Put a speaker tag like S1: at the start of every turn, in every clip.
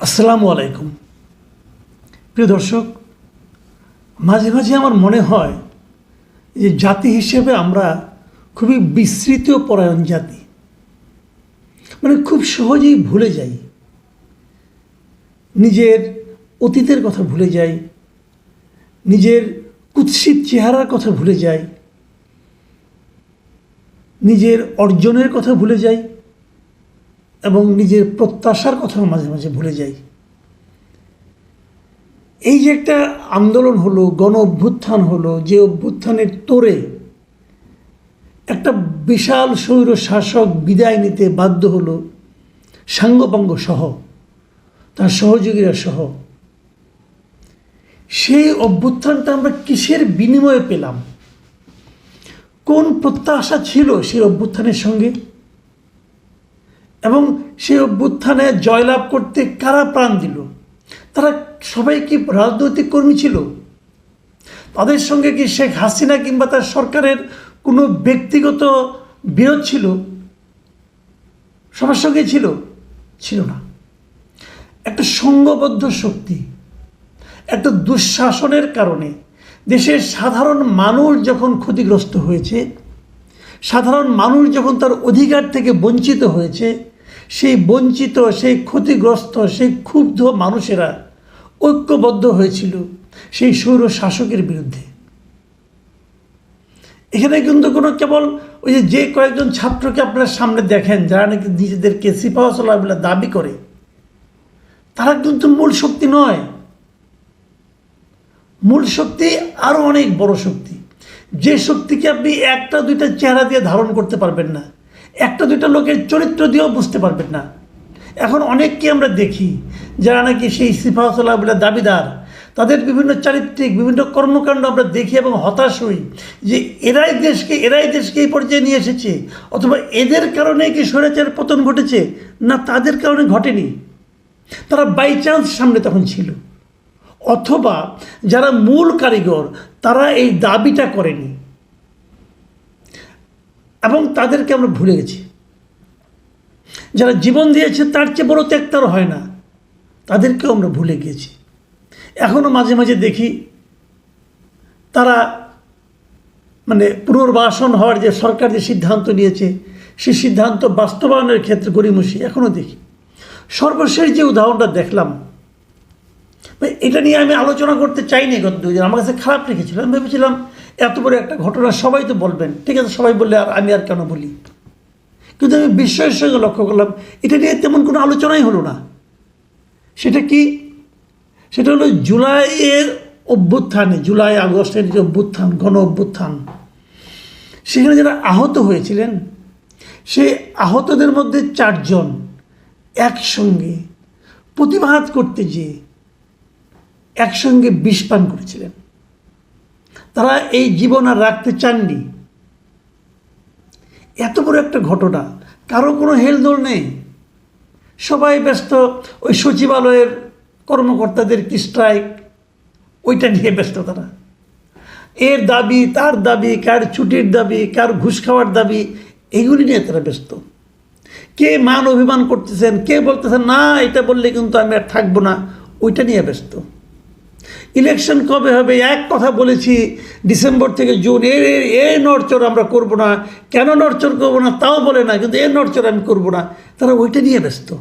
S1: আসসালামু আলাইকুম। প্রিয় দর্শক, মাঝে মাঝে আমার মনে হয় যে জাতি হিসেবে আমরা খুবই বিস্তৃত পরায়ণ জাতি। মানে খুব সহজেই ভুলে যাই। নিজের অতীতের কথা ভুলে যাই। নিজের কুৎসিত চেহারার কথা ভুলে যাই। নিজের অর্জনের কথা ভুলে যাই। এবং নিজের প্রত্যাশার কথাও মাঝে মাঝে ভুলে যাই। এই যে একটা আন্দোলন হলো, গণ অভ্যুত্থান হলো, যে অভ্যুত্থানের তোরে একটা বিশাল স্বৈর শাসক বিদায় নিতে বাধ্য হলো সাঙ্গপাঙ্গ সহ, তার সহযোগীরা সহ। সেই অভ্যুত্থানটা আমরা কিসের বিনিময়ে পেলাম? কোন প্রত্যাশা ছিল সেই অভ্যুত্থানের সঙ্গে? এবং সে অভ্যুত্থানে জয়লাভ করতে কারা প্রাণ দিল? তারা সবাই কি রাজনৈতিক কর্মী ছিল? তাদের সঙ্গে কি শেখ হাসিনা কিংবা তার সরকারের কোনো ব্যক্তিগত বিরোধ ছিল? সবার সঙ্গে ছিল? ছিল না। একটা সঙ্গবদ্ধ শক্তি, একটা দুঃশাসনের কারণে দেশের সাধারণ মানুষ যখন ক্ষতিগ্রস্ত হয়েছে, সাধারণ মানুষ যখন তার অধিকার থেকে বঞ্চিত হয়েছে সেই বঞ্চিত, সেই ক্ষতিগ্রস্ত, সেই ক্ষুব্ধ মানুষেরা ঐক্যবদ্ধ হয়েছিল সেই সৌর শাসকের বিরুদ্ধে। এখানে কিন্তু কোনো কেবল ওই যে যে কয়েকজন ছাত্রকে আপনারা সামনে দেখেন, যারা নাকি নিজেদেরকে সিপাহসলা বলে দাবি করে, তারা কিন্তু মূল শক্তি নয়। মূল শক্তি আরও অনেক বড় শক্তি। যে শক্তিকে আপনি একটা দুইটা চেহারা দিয়ে ধারণ করতে পারবেন না একটা, দুইটা লোকের চরিত্র দিয়েও বুঝতে পারবেন না। এখন অনেককে আমরা দেখি, যারা নাকি সেই সিফাহতলা বলে দাবিদার। তাদের বিভিন্ন চারিত্রিক, বিভিন্ন কর্মকাণ্ড আমরা দেখি এবং হতাশ হই যে এরাই দেশকে এরাই দেশকে এই পর্যায়ে নিয়ে এসেছে। অথবা এদের কারণে কি স্বৈরাচার পতন ঘটেছে? না, তাদের কারণে ঘটেনি। তারা বাই চান্স সামনে তখন ছিল। অথবা যারা মূল কারিগর, তারা এই দাবিটা করেনি। এবং তাদেরকে আমরা ভুলে গেছি। যারা জীবন দিয়েছে, তার চেয়ে বড় ত্যাগ তার হয় না। তাদেরকেও আমরা ভুলে গিয়েছি। এখনও মাঝে মাঝে দেখি, তারা মানে পুনর্বাসন হওয়ার যে সরকার যে সিদ্ধান্ত নিয়েছে, সেই সিদ্ধান্ত বাস্তবায়নের ক্ষেত্রে গরিমসি এখনও দেখি। সর্বশেষ যে উদাহরণটা দেখলাম এটা নিয়ে আমি আলোচনা করতে চাইনি গত দুজন আমার কাছে খারাপ রেখেছিলাম ভেবেছিলাম এত বড় একটা ঘটনা সবাই তো বলবেন। ঠিক আছে, সবাই বললে আর আমি আর কেন বলি? কিন্তু আমি বিস্ময়ের সঙ্গে লক্ষ্য করলাম, এটা নিয়ে তেমন কোনো আলোচনাই হলো না। সেটা কি? সেটা হলো জুলাইয়ের অভ্যুত্থানে, জুলাই, আগস্টের যে অভ্যুত্থান, গণ অভ্যুত্থান, সেখানে যারা আহত হয়েছিলেন, সেই আহতদের মধ্যে চারজন একসঙ্গে প্রতিবাদ করতে যেয়ে একসঙ্গে বিষ পান করেছিলেন। তারা এই জীবন আর রাখতে চাননি। এত বড় একটা ঘটনা, কারও কোনো হেলদোল নেই। সবাই ব্যস্ত, ওই সচিবালয়ের কর্মকর্তাদের কি স্ট্রাইক ওইটা নিয়ে ব্যস্ত তারা। এর দাবি, তার দাবি, কার ছুটির দাবি, কার ঘুষ খাওয়ার দাবি, এগুলি নিয়ে তারা ব্যস্ত। কে মান অভিমান করতেছেন, কে বলতেছেন, না, এটা বললে কিন্তু আমি আর থাকব না, ওইটা নিয়ে ব্যস্ত। ইলেকশন কবে হবে? এক কথা বলেছি, ডিসেম্বর থেকে জুন। এর এ নড়চড় আমরা করব না। কেন নড়চড় করব না? তাও বলে না, কিন্তু এ নড়চড় আমি করব না। তারা ওইটা নিয়ে ব্যস্ত।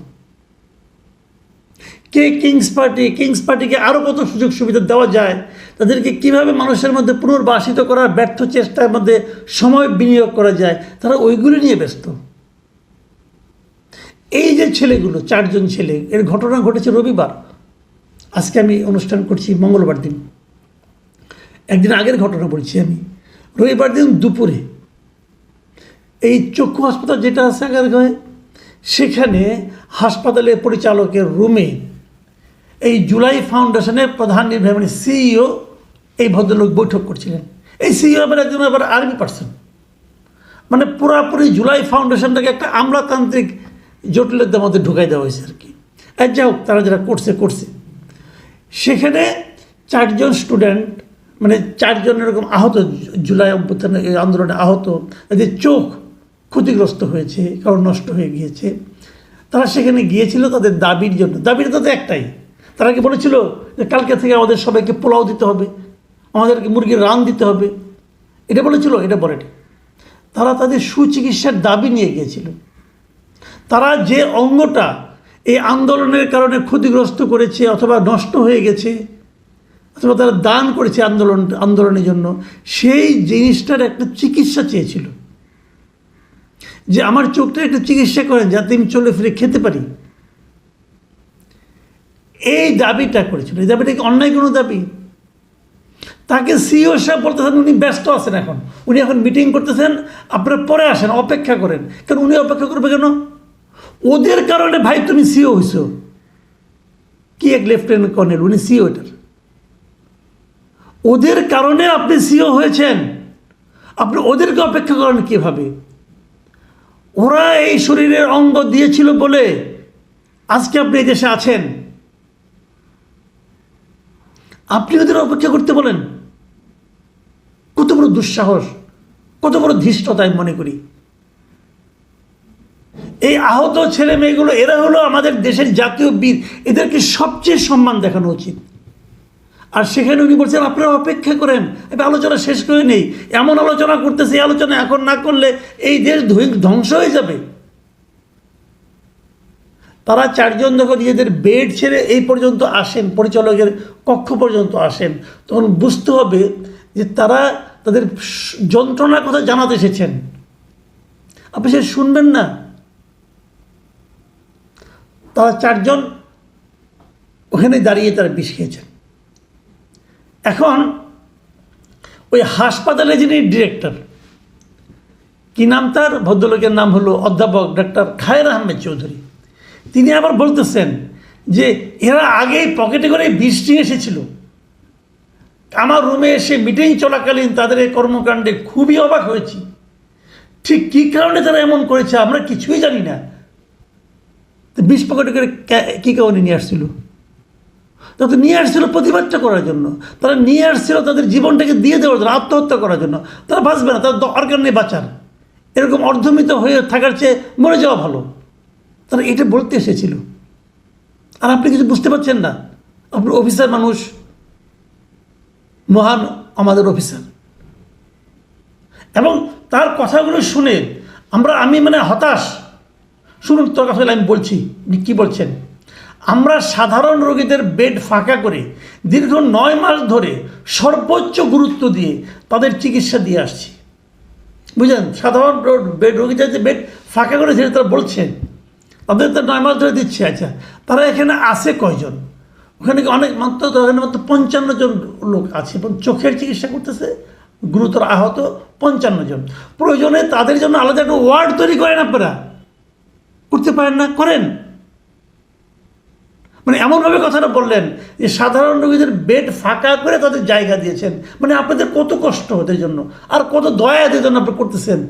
S1: কে কিংস পার্টি, কিংস পার্টিকে আরও কত সুযোগ সুবিধা দেওয়া যায়? তাদেরকে কীভাবে মানুষের মধ্যে পুনর্বাসিত করার ব্যর্থ চেষ্টার মধ্যে সময় বিনিয়োগ করা যায়? তারা ওইগুলি নিয়ে ব্যস্ত। এই যে ছেলেগুলো, চারজন ছেলে, এর ঘটনা ঘটেছে রবিবার। আজকে আমি অনুষ্ঠান করছি মঙ্গলবার দিন। একদিন আগের ঘটনা বলছি আমি। রবিবার দিন দুপুরে এই চক্ষু হাসপাতাল যেটা আছে আগারগাঁয়ে সেখানে হাসপাতালের পরিচালকের রুমে এই জুলাই ফাউন্ডেশনের প্রধান নির্বাহী মানে সিইও এই ভদ্রলোক বৈঠক করছিলেন। এই সিইও আবার একজন আবার আর্মি পার্সন। মানে পুরাপুরি জুলাই ফাউন্ডেশনটাকে একটা আমলাতান্ত্রিক জটিলতার মধ্যে ঢুকাই দেওয়া হয়েছে আর কি। আর যাই হোক, তারা যারা করছে করছে। সেখানে চারজন স্টুডেন্ট মানে চারজন এরকম আহত, জুলাই অভ্যুত্থানে এই আন্দোলনে আহত, এদের চোখ ক্ষতিগ্রস্ত হয়েছে, কারণ নষ্ট হয়ে গিয়েছে। তারা সেখানে গিয়েছিল তাদের দাবির জন্য। দাবিটা তাদের একটাই। তারা কি বলেছিল যে কালকে থেকে আমাদের সবাইকে পোলাও দিতে হবে, আমাদেরকে মুরগির রান দিতে হবে? এটা বলেছিল, এটা বলেনি তারা তাদের সুচিকিৎসার দাবি নিয়ে গিয়েছিল। তারা যে অঙ্গটা এই আন্দোলনের কারণে ক্ষতিগ্রস্ত করেছে অথবা নষ্ট হয়ে গেছে, অথবা তারা দান করেছে আন্দোলন, আন্দোলনের জন্য, সেই জিনিসটার একটা চিকিৎসা চেয়েছিল। যে আমার চোখটা একটু চিকিৎসা করেন, যাতে আমি চলে ফিরে খেতে পারি। এই দাবিটা করেছিল। এই দাবিটা কি অন্যায় কোনো দাবি? তাকে সিও সাহেব বলতেছেন উনি ব্যস্ত আছেন এখন। উনি এখন মিটিং করতেছেন, আপনারা পরে আসেন, অপেক্ষা করেন। কারণ উনি অপেক্ষা করবে কেন? ওদের কারণে ভাই তুমি সিও হইছো। কি এক লেফটেন্যান্ট কর্নেল? উনি সিও এটার। ওদের কারণে আপনি সিও হয়েছেন। আপনি ওদেরকে অপেক্ষা করেন কীভাবে? ওরা এই শরীরের অঙ্গ দিয়েছিল বলে আজকে আপনি এই দেশে আছেন। আপনি ওদের অপেক্ষা করতে বলেন। কত বড় দুঃসাহস, কত বড় ধৃষ্টতা আমি মনে করি। এই আহত ছেলে মেয়েগুলো, এরা হলো আমাদের দেশের জাতীয় বীর। এদেরকে সবচেয়ে সম্মান দেখানো উচিত। আর সেখানে উনি বলছেন, আপনারা অপেক্ষা করেন, এবার আলোচনা শেষ করে নেই। এমন আলোচনা করতেছে, এই আলোচনা এখন না করলে এই দেশ ধ্বংস হয়ে যাবে। তারা চারজন যখন নিজেদের বেড ছেড়ে এই পর্যন্ত আসেন, পরিচালকের কক্ষ পর্যন্ত আসেন। তখন বুঝতে হবে যে তারা তাদের যন্ত্রণার কথা জানাতে এসেছেন। আপনি সে শুনবেন না। তারা চারজন ওখানে দাঁড়িয়ে তারা বিষ খেয়েছেন। এখন ওই হাসপাতালে যিনি ডিরেক্টর, কি নাম তার? ভদ্রলোকের নাম হলো অধ্যাপক ডাক্তার খায়ের আহমেদ চৌধুরী। তিনি আবার বলতেছেন যে এরা আগেই পকেটে করে বিষ নিয়ে এসেছিল। আমার রুমে এসে মিটিং চলাকালীন তাদের এই কর্মকাণ্ডে খুবই অবাক হয়েছি। ঠিক কী কারণে তারা এমন করেছে আমরা কিছুই জানি না। তো বিষ পকেটে করে কে- কারণে নিয়ে আসছিল? তারা তো নিয়ে আসছিল প্রতিবাদটা করার জন্য। তারা নিয়ে আসছিল তাদের জীবনটাকে দিয়ে দেওয়ার জন্য, আত্মহত্যা করার জন্য। তারা বাঁচবে না তার দরকার নেই বাঁচার। এরকম অর্ধমিত হয়ে থাকার চেয়ে মরে যাওয়া ভালো। তারা এটা বলতে এসেছিল। আর আপনি কিছু বুঝতে পারছেন না? আপনার অফিসার মানুষ, মহান আমাদের অফিসার। এবং তার কথাগুলো শুনে আমরা, আমি মানে হতাশ। শুনুন, তোর কথা আমি বলছি। কী বলছেন? আমরা সাধারণ রোগীদের বেড ফাঁকা করে দীর্ঘ নয় মাস ধরে সর্বোচ্চ গুরুত্ব দিয়ে তাদের চিকিৎসা দিয়ে আসছি। বুঝলেন? সাধারণ বেড রোগীদের যে বেড ফাঁকা করে সেটা তারা বলছেন তাদের তো নয় মাস ধরে দিচ্ছে আচ্ছা। তারা এখানে আসে কয়জন? ওখানে অনেক মাত্র, ওখানে মাত্র পঞ্চান্ন জন লোক আছে এবং চোখের চিকিৎসা করতেছে, গুরুতর আহত পঞ্চান্ন জন। প্রয়োজনে তাদের জন্য আলাদা একটা ওয়ার্ড তৈরি করেন আপনারা। করতে পারেন না, করেন। মানে এমনভাবে কথাটা বললেন যে সাধারণ রোগীদের বেড ফাঁকা করে তাদের জায়গা দিয়েছেন। মানে আপনাদের কত কষ্ট ওদের জন্য, আর কত দয়া এদের জন্য আপনি করতেছেন।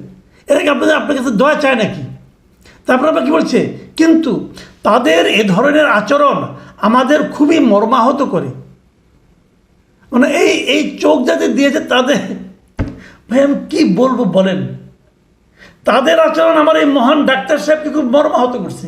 S1: এরা কি আপনাদের, আপনার কাছে দয়া চায় নাকি? তারপর আপনার কি বলছে? কিন্তু তাদের এ ধরনের আচরণ আমাদের খুবই মর্মাহত করে। মানে এই এই চোখ যাদের দিয়েছে তাদের, ভাই আমি কী বলব বলেন? তাদের আচরণ আমার এই মহান ডাক্তার সাহেবকে খুব মর্মাহত করছে।